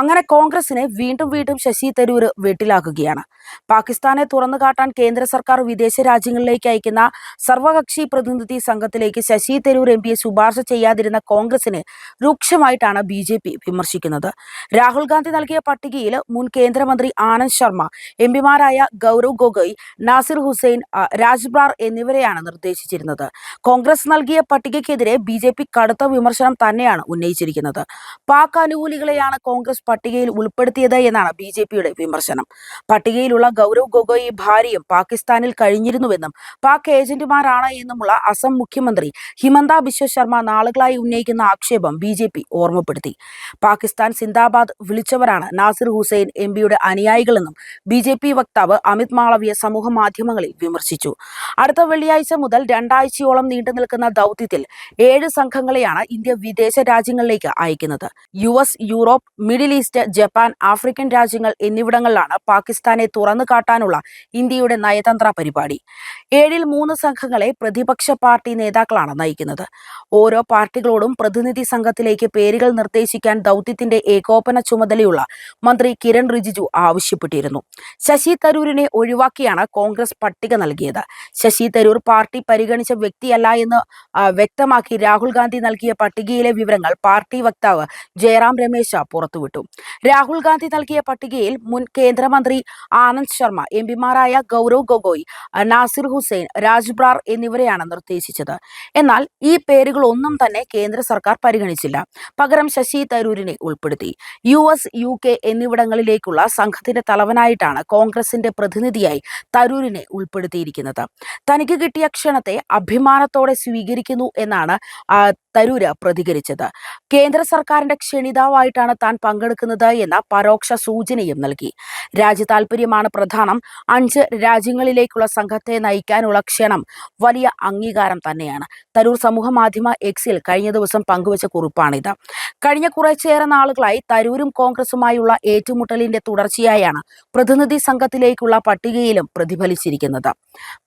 അങ്ങനെ കോൺഗ്രസിനെ വീണ്ടും വീണ്ടും ശശി തരൂർ വെട്ടിലാക്കുകയാണ്. പാകിസ്ഥാനെ തുറന്നു കാട്ടാൻ കേന്ദ്ര സർക്കാർ വിദേശ രാജ്യങ്ങളിലേക്ക് അയക്കുന്ന സർവകക്ഷി പ്രതിനിധി സംഘത്തിലേക്ക് ശശി തരൂർ എം പിയെ ശുപാർശ ചെയ്യാതിരുന്ന കോൺഗ്രസിനെ രൂക്ഷമായിട്ടാണ് ബി ജെ പി വിമർശിക്കുന്നത്. രാഹുൽ ഗാന്ധി നൽകിയ പട്ടികയിൽ മുൻ കേന്ദ്രമന്ത്രി ആനന്ദ് ശർമ്മ എം പിമാരായ ഗൗരവ് ഗൊഗോയ് നാസിർ ഹുസൈൻ രാജ്ബാർ എന്നിവരെയാണ് നിർദ്ദേശിച്ചിരുന്നത്. കോൺഗ്രസ് നൽകിയ പട്ടികയ്ക്കെതിരെ ബി കടുത്ത വിമർശനം തന്നെയാണ് ഉന്നയിച്ചിരിക്കുന്നത്. പാക് അനുകൂലികളെയാണ് കോൺഗ്രസ് പട്ടികയിൽ ഉൾപ്പെടുത്തിയത് എന്നാണ് ബി ജെ പിയുടെ വിമർശനം. പട്ടികയിലുള്ള ഗൗരവ് ഗൊഗോയി ഭാര്യയും പാകിസ്ഥാനിൽ കഴിഞ്ഞിരുന്നുവെന്നും പാക് ഏജന്റുമാരാണ് എന്നുമുള്ള അസം മുഖ്യമന്ത്രി ഹിമന്ത ബിശ്വ ശർമ്മ നാളുകളായി ഉന്നയിക്കുന്ന ആക്ഷേപം ബി ജെ പി ഓർമ്മപ്പെടുത്തി. പാകിസ്ഥാൻ സിന്ദാബാദ് വിളിച്ചവരാണ് നാസിർ ഹുസൈൻ എം പിയുടെ അനുയായികളെന്നും ബി ജെ പി വക്താവ് അമിത് മാളവിയ സമൂഹ മാധ്യമങ്ങളിൽ വിമർശിച്ചു. അടുത്ത വെള്ളിയാഴ്ച മുതൽ രണ്ടാഴ്ചയോളം നീണ്ടു നിൽക്കുന്ന ദൗത്യത്തിൽ ഏഴ് സംഘങ്ങളെയാണ് ഇന്ത്യ വിദേശ രാജ്യങ്ങളിലേക്ക് അയക്കുന്നത്. U S Europe Middle East Japan African രാജ്യങ്ങൾ എന്നിവിടങ്ങളിലാണ് പാകിസ്ഥാനെ തുറന്നു കാട്ടാനുള്ള ഇന്ത്യയുടെ നയതന്ത്ര പരിപാടി. ഏഴിൽ മൂന്ന് സംഘങ്ങളെ പ്രതിപക്ഷ പാർട്ടി നേതാക്കളാണ് നയിക്കുന്നത്. ഓരോ പാർട്ടികളോടും പ്രതിനിധി സംഘത്തിലേക്ക് പേരുകൾ നിർദ്ദേശിക്കാൻ ദൗത്യത്തിന്റെ ഏകോപന ചുമതലയുള്ള മന്ത്രി കിരൺ റിജിജു ആവശ്യപ്പെട്ടിരുന്നു. ശശി തരൂരിനെ ഒഴിവാക്കിയാണ് കോൺഗ്രസ് പട്ടിക നൽകിയത്. ശശി തരൂർ പാർട്ടി പരിഗണിച്ച വ്യക്തിയല്ല എന്ന് വ്യക്തമാക്കി രാഹുൽ ഗാന്ധി നൽകിയ പട്ടികയിലെ വിവരങ്ങൾ പാർട്ടി വക്താവ് ജയറാം രമേശ പുറത്തുവിട്ടു. രാഹുൽ ഗാന്ധി നൽകിയ പട്ടികയിൽ മുൻ കേന്ദ്രമന്ത്രി ആനന്ദ് ശർമ്മ എം പിമാരായ ഗൗരവ് ഗൊഗോയ് നാസിർ ഹുസൈൻ രാജ്ബ്രാർ എന്നിവരെയാണ് നിർദ്ദേശിച്ചത്. എന്നാൽ ഈ പേരുകളൊന്നും തന്നെ കേന്ദ്ര സർക്കാർ പരിഗണിച്ചില്ല. പകരം ശശി തരൂരിനെ ഉൾപ്പെടുത്തി. യു എസ് യു കെ എന്നിവിടങ്ങളിലേക്കുള്ള സംഘത്തിന്റെ തലവനായിട്ടാണ് കോൺഗ്രസിന്റെ പ്രതിനിധിയായി തരൂരിനെ ഉൾപ്പെടുത്തിയിരിക്കുന്നത്. തനിക്ക് കിട്ടിയ ക്ഷണത്തെ അഭിമാനത്തോടെ സ്വീകരിക്കുന്നു എന്നാണ് തരൂര് പ്രതികരിച്ചത്. കേന്ദ്ര സർക്കാരിന്റെ ക്ഷണിതാവായിട്ടാണ് താൻ പങ്കെടുക്കുന്നത് എന്ന പരോക്ഷ സൂചനയും നൽകി. രാജ്യ താൽപര്യമാണ് പ്രധാനം. അഞ്ച് രാജ്യങ്ങളിലേക്കുള്ള സംഘത്തെ നയിക്കാനുള്ള ക്ഷണം വലിയ അംഗീകാരം തന്നെയാണ്. തരൂർ സമൂഹ മാധ്യമ എക്സിൽ കഴിഞ്ഞ ദിവസം പങ്കുവച്ച കുറിപ്പാണിത്. കഴിഞ്ഞ കുറച്ചേറെ നാളുകളായി തരൂരും കോൺഗ്രസുമായുള്ള ഏറ്റുമുട്ടലിന്റെ തുടർച്ചയായാണ് പ്രതിനിധി സംഘത്തിലേക്കുള്ള പട്ടികയിലും പ്രതിഫലിച്ചിരിക്കുന്നത്.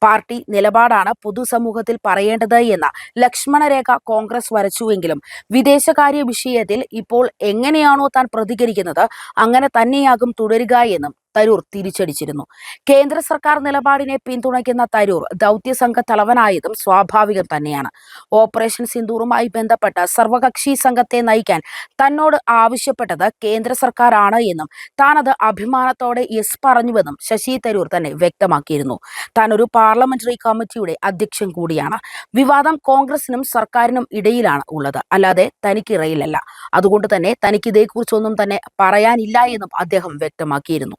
പാർട്ടി നിലപാടാണ് പൊതുസമൂഹത്തിൽ പറയേണ്ടത് എന്ന ലക്ഷ്മണരേഖ കോൺഗ്രസ് വരച്ചുവെങ്കിലും വിദേശകാര്യ വിഷയത്തിൽ ഇപ്പോൾ എങ്ങനെയാണോ താൻ പ്രതികരിക്കുന്നത് അങ്ങനെ തന്നെയാകും തുടരുക എന്നും തരൂർ തിരിച്ചടിച്ചിരുന്നു. കേന്ദ്ര സർക്കാർ നിലപാടിനെ പിന്തുണയ്ക്കുന്ന തരൂർ ദൗത്യ സംഘ തലവനായതും സ്വാഭാവികം തന്നെയാണ്. ഓപ്പറേഷൻ സിന്ദൂറുമായി ബന്ധപ്പെട്ട സർവകക്ഷി സംഘത്തെ നയിക്കാൻ തന്നോട് ആവശ്യപ്പെട്ടത് കേന്ദ്ര സർക്കാരാണ് എന്നും താനത് അഭിമാനത്തോടെ യെസ് പറഞ്ഞുവെന്നും ശശി തരൂർ തന്നെ വ്യക്തമാക്കിയിരുന്നു. താൻ ഒരു പാർലമെന്ററി കമ്മിറ്റിയുടെ അധ്യക്ഷൻ കൂടിയാണ്. വിവാദം കോൺഗ്രസിനും സർക്കാരിനും ഇടയിലാണ് ഉള്ളത്. അല്ലാതെ തനിക്കിറയിലല്ല അതുകൊണ്ട് തന്നെ തനിക്ക് ഇതേക്കുറിച്ചൊന്നും തന്നെ പറയാനില്ല എന്നും അദ്ദേഹം വ്യക്തമാക്കിയിരുന്നു.